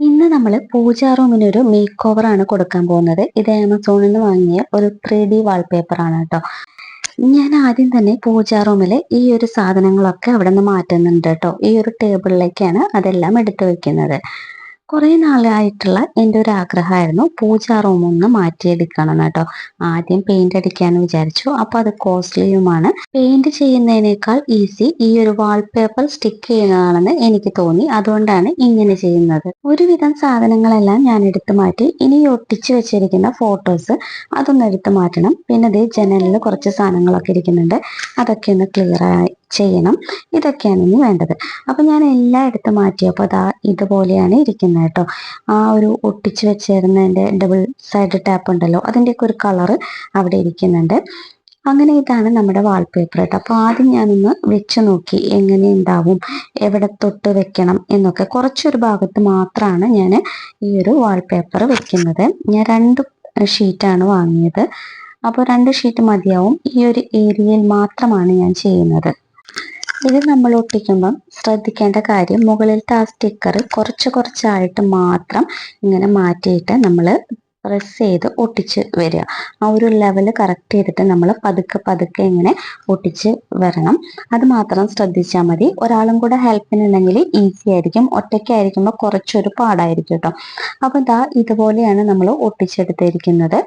ഇന്ന് നമ്മൾ പൂജാ റൂമിന് ഒരു മേക്ക് ആണ് കൊടുക്കാൻ പോകുന്നത്. ഇത് ആമസോണിൽ നിന്ന് വാങ്ങിയ ഒരു ത്രീ ഡി വാൾപേപ്പർ ആണ് കേട്ടോ. ഞാൻ ആദ്യം തന്നെ പൂജാ റൂമിൽ ഈ ഒരു സാധനങ്ങളൊക്കെ അവിടെ നിന്ന് മാറ്റുന്നുണ്ട് കേട്ടോ. ഈ ഒരു ടേബിളിലേക്കാണ് അതെല്ലാം എടുത്തു വെക്കുന്നത്. കുറെ നാളായിട്ടുള്ള എന്റെ ഒരു ആഗ്രഹമായിരുന്നു പൂജാ റൂം ഒന്ന് മാറ്റിയെടുക്കണം കേട്ടോ. ആദ്യം പെയിന്റ് അടിക്കാന്ന് വിചാരിച്ചു. അപ്പോൾ അത് കോസ്റ്റ്ലിയുമാണ് പെയിന്റ് ചെയ്യുന്നതിനേക്കാൾ ഈസി ഈ ഒരു വാൾപേപ്പർ സ്റ്റിക്ക് ചെയ്യുന്നതാണെന്ന് എനിക്ക് തോന്നി. അതുകൊണ്ടാണ് ഇങ്ങനെ ചെയ്യുന്നത്. ഒരുവിധം സാധനങ്ങളെല്ലാം ഞാൻ എടുത്തു മാറ്റി. ഇനി ഒട്ടിച്ചു വെച്ചിരിക്കുന്ന ഫോട്ടോസ് അതൊന്ന് എടുത്തു മാറ്റണം. പിന്നെ അതേ ജനലിൽ കുറച്ച് സാധനങ്ങളൊക്കെ ഇരിക്കുന്നുണ്ട്. അതൊക്കെ ഒന്ന് ക്ലിയർ ചെയ്യണം. ഇതൊക്കെയാണ് ഇനി വേണ്ടത്. അപ്പോൾ ഞാൻ എല്ലാം എടുത്ത് മാറ്റിയപ്പോൾ അതാ ഇതുപോലെയാണ് ഇരിക്കുന്നത് കേട്ടോ. ആ ഒരു ഒട്ടിച്ച് വെച്ചിരുന്നതിന്റെ ഡബിൾ സൈഡ് ടാപ്പ് ഉണ്ടല്ലോ അതിന്റെയൊക്കെ ഒരു കളറ് അവിടെ ഇരിക്കുന്നുണ്ട്. അങ്ങനെ ഇതാണ് നമ്മുടെ വാൾപേപ്പർ കേട്ടോ അപ്പോൾ ആദ്യം ഞാനൊന്ന് വെച്ച് നോക്കി എങ്ങനെ ഉണ്ടാവും എവിടെ തൊട്ട് വെക്കണം എന്നൊക്കെ. കുറച്ചൊരു ഭാഗത്ത് മാത്രമാണ് ഞാൻ ഈ ഒരു വാൾപേപ്പർ വെക്കുന്നത്. ഞാൻ രണ്ട് ഷീറ്റാണ് വാങ്ങിയത്. അപ്പോൾ രണ്ട് ഷീറ്റ് മതിയാവും. ഈ ഒരു ഏരിയയിൽ മാത്രമാണ് ഞാൻ ചെയ്യുന്നത്. ഇത് നമ്മൾ ഒട്ടിക്കുമ്പം ശ്രദ്ധിക്കേണ്ട കാര്യം മുകളിലത്തെ ആ സ്റ്റിക്കർ കുറച്ച് കുറച്ചായിട്ട് മാത്രം ഇങ്ങനെ മാറ്റിയിട്ട് നമ്മൾ പ്രസ് ചെയ്ത് ഒട്ടിച്ച് വരിക. ആ ഒരു ലെവൽ കറക്റ്റ് ചെയ്തിട്ട് നമ്മൾ പതുക്കെ പതുക്കെ ഇങ്ങനെ ഒട്ടിച്ച് വരണം. അത് മാത്രം ശ്രദ്ധിച്ചാൽ മതി. ഒരാളും കൂടെ ഹെൽപ്പിനുണ്ടെങ്കിൽ ഈസി ആയിരിക്കും. ഒറ്റയ്ക്കായിരിക്കുമ്പോൾ കുറച്ചൊരു പാടായിരിക്കും കേട്ടോ. അപ്പം ഇതാ ഇതുപോലെയാണ് നമ്മൾ ഒട്ടിച്ചെടുത്തിരിക്കുന്നത്.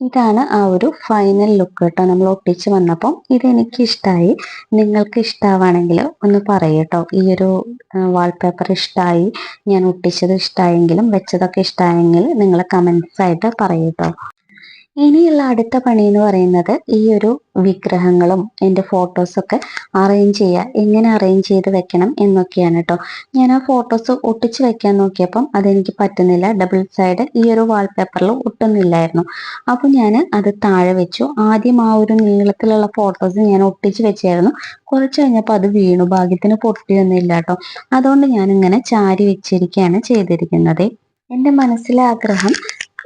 ഇതാണ് ആ ഒരു ഫൈനൽ ലുക്ക് കേട്ടോ. നമ്മൾ ഒട്ടിച്ച് വന്നപ്പം ഇതെനിക്ക് ഇഷ്ടമായി നിങ്ങൾക്ക് ഇഷ്ടമാവാണെങ്കിൽ ഒന്ന് പറയട്ടോ. ഈ ഒരു വാൾപേപ്പർ ഇഷ്ടമായി ഞാൻ ഒട്ടിച്ചത് ഇഷ്ടമായെങ്കിലും വെച്ചതൊക്കെ ഇഷ്ടമായെങ്കിൽ നിങ്ങൾ കമൻസ് ആയിട്ട് പറയട്ടോ. ഇനിയുള്ള അടുത്ത പണി എന്ന് പറയുന്നത് ഈ ഒരു വിഗ്രഹങ്ങളും എന്റെ ഫോട്ടോസൊക്കെ അറേഞ്ച് ചെയ്യുക. എങ്ങനെ അറേഞ്ച് ചെയ്ത് വെക്കണം എന്നൊക്കെയാണ് കേട്ടോ ഞാൻ ആ ഫോട്ടോസ് ഒട്ടിച്ച് വെക്കാൻ നോക്കിയപ്പം അതെനിക്ക് പറ്റുന്നില്ല. ഡബിൾ സൈഡ് ഈ ഒരു വാൾപേപ്പറിൽ ഒട്ടുന്നില്ലായിരുന്നു. അപ്പോൾ ഞാൻ അത് താഴെ വെച്ചു. ആദ്യം ആ ഒരു നീളത്തിലുള്ള ഫോട്ടോസ് ഞാൻ ഒട്ടിച്ച് വെച്ചായിരുന്നു. കുറച്ച് കഴിഞ്ഞപ്പോൾ അത് വീണു. ഭാഗ്യത്തിന് പൊട്ടിയൊന്നുമില്ല കേട്ടോ അതുകൊണ്ട് ഞാനിങ്ങനെ ചാരി വെച്ചിരിക്കുകയാണ് ചെയ്തിരിക്കുന്നത്. എന്റെ മനസ്സിലെ ആഗ്രഹം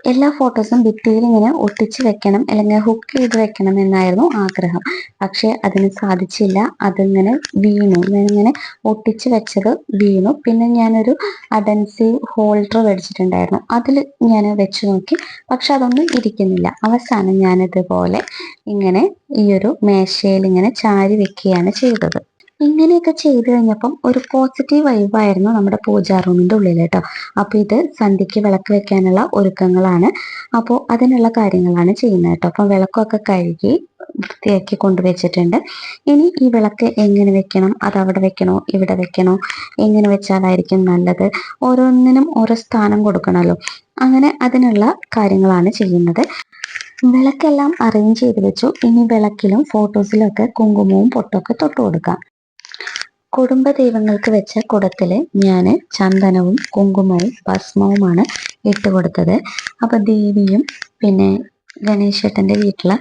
എല്ലാ ഫോട്ടോസും ഭിത്തിയിൽ ഇങ്ങനെ ഒട്ടിച്ച് വെക്കണം അല്ലെങ്കിൽ ഹുക്ക് ചെയ്ത് വെക്കണം എന്നായിരുന്നു ആഗ്രഹം. പക്ഷെ അതിന് സാധിച്ചില്ല. അതിങ്ങനെ വീണു. ഇങ്ങനെ ഒട്ടിച്ച് വെച്ചത് വീണു. പിന്നെ ഞാനൊരു അഡൻസീവ് ഹോൾഡർ മേടിച്ചിട്ടുണ്ടായിരുന്നു. അതിൽ ഞാൻ വെച്ച് നോക്കി. പക്ഷെ അതൊന്നും ഇരിക്കുന്നില്ല. അവസാനം ഞാനിതുപോലെ ഇങ്ങനെ ഈ ഒരു മേശയിൽ ഇങ്ങനെ ചാരി വെക്കുകയാണ് ചെയ്തത്. ഇങ്ങനെയൊക്കെ ചെയ്തു കഴിഞ്ഞപ്പം ഒരു പോസിറ്റീവ് വൈബായിരുന്നു നമ്മുടെ പൂജാ റൂമിന്റെ ഉള്ളിൽ കേട്ടോ. അപ്പൊ ഇത് സന്ധ്യയ്ക്ക് വിളക്ക് വെക്കാനുള്ള ഒരുക്കങ്ങളാണ്. അപ്പോൾ അതിനുള്ള കാര്യങ്ങളാണ് ചെയ്യുന്നത് കേട്ടോ. അപ്പം വിളക്കൊക്കെ കഴുകി വൃത്തിയാക്കി കൊണ്ടുവച്ചിട്ടുണ്ട്. ഇനി ഈ വിളക്ക് എങ്ങനെ വെക്കണം? അത് അവിടെ വെക്കണോ? ഇവിടെ വെക്കണോ? എങ്ങനെ വെച്ചാലായിരിക്കും നല്ലത്? ഓരോന്നിനും ഓരോ സ്ഥാനം കൊടുക്കണമല്ലോ. അങ്ങനെ അതിനുള്ള കാര്യങ്ങളാണ് ചെയ്യുന്നത്. വിളക്കെല്ലാം അറേഞ്ച് ചെയ്ത് വെച്ചു. ഇനി വിളക്കിലും ഫോട്ടോസിലും ഒക്കെ കുങ്കുമവും പൊട്ടൊക്കെ തൊട്ട് കൊടുക്കാം. കുടുംബ ദൈവങ്ങൾക്ക് വെച്ച കുടത്തിൽ ഞാൻ ചന്ദനവും കുങ്കുമവും ഭസ്മവുമാണ് ഇട്ട് കൊടുത്തത്. അപ്പൊ ദേവിയും പിന്നെ ഗണേശേട്ടന്റെ വീട്ടിലെ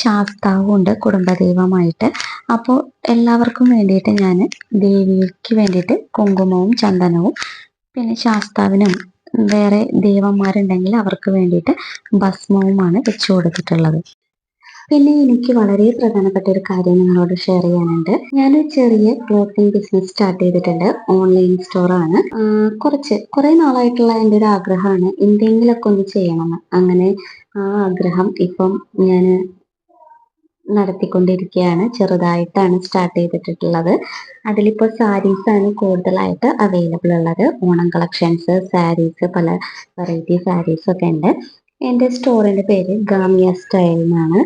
ശാസ്താവും ഉണ്ട് കുടുംബ ദൈവമായിട്ട്. അപ്പോൾ എല്ലാവർക്കും വേണ്ടിയിട്ട് ഞാൻ ദേവിക്ക് വേണ്ടിയിട്ട് കുങ്കുമവും ചന്ദനവും പിന്നെ ശാസ്താവിനും വേറെ ദേവന്മാരുണ്ടെങ്കിൽ അവർക്ക് വേണ്ടിയിട്ട് ഭസ്മവുമാണ് വെച്ചു കൊടുത്തിട്ടുള്ളത്. പിന്നെ എനിക്ക് വളരെ പ്രധാനപ്പെട്ട ഒരു കാര്യം നിങ്ങളോട് ഷെയർ ചെയ്യാനുണ്ട്. ഞാനൊരു ചെറിയ ക്ലോത്തിങ് ബിസിനസ് സ്റ്റാർട്ട് ചെയ്തിട്ടുണ്ട്. ഓൺലൈൻ സ്റ്റോറാണ് കുറച്ച് കുറെ നാളായിട്ടുള്ള എന്റെ ഒരു ആഗ്രഹമാണ്. എന്തെങ്കിലുമൊക്കെ ഒന്ന് ചെയ്യണമെന്ന് അങ്ങനെ ആ ആഗ്രഹം ഇപ്പം ഞാൻ നടത്തിക്കൊണ്ടിരിക്കുകയാണ്. ചെറുതായിട്ടാണ് സ്റ്റാർട്ട് ചെയ്തിട്ടുള്ളത്. അതിലിപ്പോൾ സാരീസ് ആണ് കൂടുതലായിട്ട് അവൈലബിൾ ഉള്ളത്. ഓണം കളക്ഷൻസ് സാരീസ് പല വെറൈറ്റി സാരീസ് ഒക്കെ ഉണ്ട്. എന്റെ സ്റ്റോറിന്റെ പേര് ഗാമിയ സ്റ്റൈൽ എന്നാണ്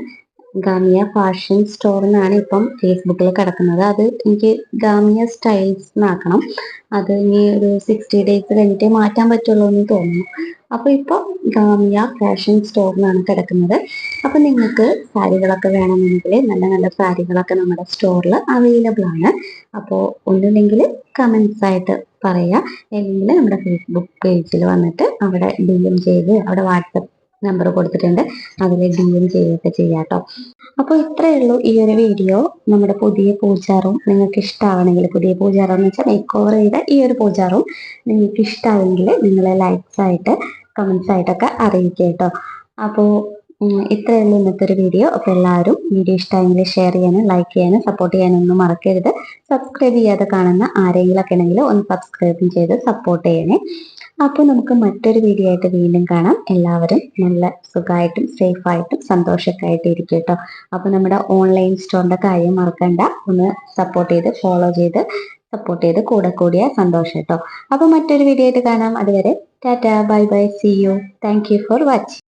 ഗാമിയ ഫാഷൻ സ്റ്റോർ എന്നാണ് ഇപ്പം ഫേസ്ബുക്കിൽ കിടക്കുന്നത്. അത് എനിക്ക് ഗാമിയ സ്റ്റൈൽസ് എന്നാക്കണം. അത് ഇനി ഒരു സിക്സ്റ്റി ഡേയ്സ് കഴിഞ്ഞിട്ടേ മാറ്റാൻ പറ്റുള്ളൂ എന്ന് തോന്നുന്നു. അപ്പോൾ ഇപ്പോൾ ഗാമിയ ഫാഷൻ സ്റ്റോർ എന്നാണ് കിടക്കുന്നത്. അപ്പോൾ നിങ്ങൾക്ക് സാരികളൊക്കെ വേണമെന്നുണ്ടെങ്കിൽ നല്ല നല്ല സാരികളൊക്കെ നമ്മുടെ സ്റ്റോറിൽ അവൈലബിൾ ആണ്. അപ്പോൾ ഒന്നുമില്ലെങ്കിൽ കമൻസ് ആയിട്ട് പറയുക അല്ലെങ്കിൽ നമ്മുടെ ഫേസ്ബുക്ക് പേജിൽ വന്നിട്ട് അവിടെ ഡി എം ചെയ്ത് അവിടെ വാട്സപ്പ് നമ്പർ കൊടുത്തിട്ടുണ്ട്. അതിൽ ഡി എം ചെയ്യുകയൊക്കെ ചെയ്യാം കേട്ടോ അപ്പോൾ ഇത്രയേ ഉള്ളൂ ഈ ഒരു വീഡിയോ നമ്മുടെ പുതിയ പൂജാറും നിങ്ങൾക്ക് ഇഷ്ടമാണെങ്കിൽ പുതിയ പൂജാറും എന്ന് വെച്ചാൽ മേക്ക് ഓവർ ചെയ്ത ഈ ഒരു പൂജാറും നിങ്ങൾക്ക് ഇഷ്ടമാണെങ്കിൽ നിങ്ങളെ ലൈക്സ് ആയിട്ട് കമൻസ് ആയിട്ടൊക്കെ അറിയിക്കുക കേട്ടോ അപ്പോൾ ഇത്രയേ ഉള്ളൂ ഇന്നത്തെ ഒരു വീഡിയോ അപ്പോൾ എല്ലാവരും വീഡിയോ ഇഷ്ടമായെങ്കിൽ ഷെയർ ചെയ്യാനും ലൈക്ക് ചെയ്യാനും സപ്പോർട്ട് ചെയ്യാനും ഒന്നും മറക്കരുത്. സബ്സ്ക്രൈബ് ചെയ്യാതെ കാണുന്ന ആരെങ്കിലും ഒക്കെ ഉണ്ടെങ്കിൽ ഒന്ന് സബ്സ്ക്രൈബും ചെയ്ത് സപ്പോർട്ട് ചെയ്യണേ. അപ്പോൾ നമുക്ക് മറ്റൊരു വീഡിയോ ആയിട്ട് വീണ്ടും കാണാം. എല്ലാവരും നല്ല സുഖമായിട്ടും സേഫായിട്ടും സന്തോഷമൊക്കെ ആയിട്ട് ഇരിക്കും കേട്ടോ അപ്പോൾ നമ്മുടെ ഓൺലൈൻ സ്റ്റോറിന്റെ കാര്യം മറക്കണ്ട. ഒന്ന് സപ്പോർട്ട് ചെയ്ത് ഫോളോ ചെയ്ത് സപ്പോർട്ട് ചെയ്ത് കൂടെ കൂടിയ സന്തോഷം കേട്ടോ അപ്പോൾ മറ്റൊരു വീഡിയോ ആയിട്ട് കാണാം. അതുവരെ tata bye bye see you thank you for watching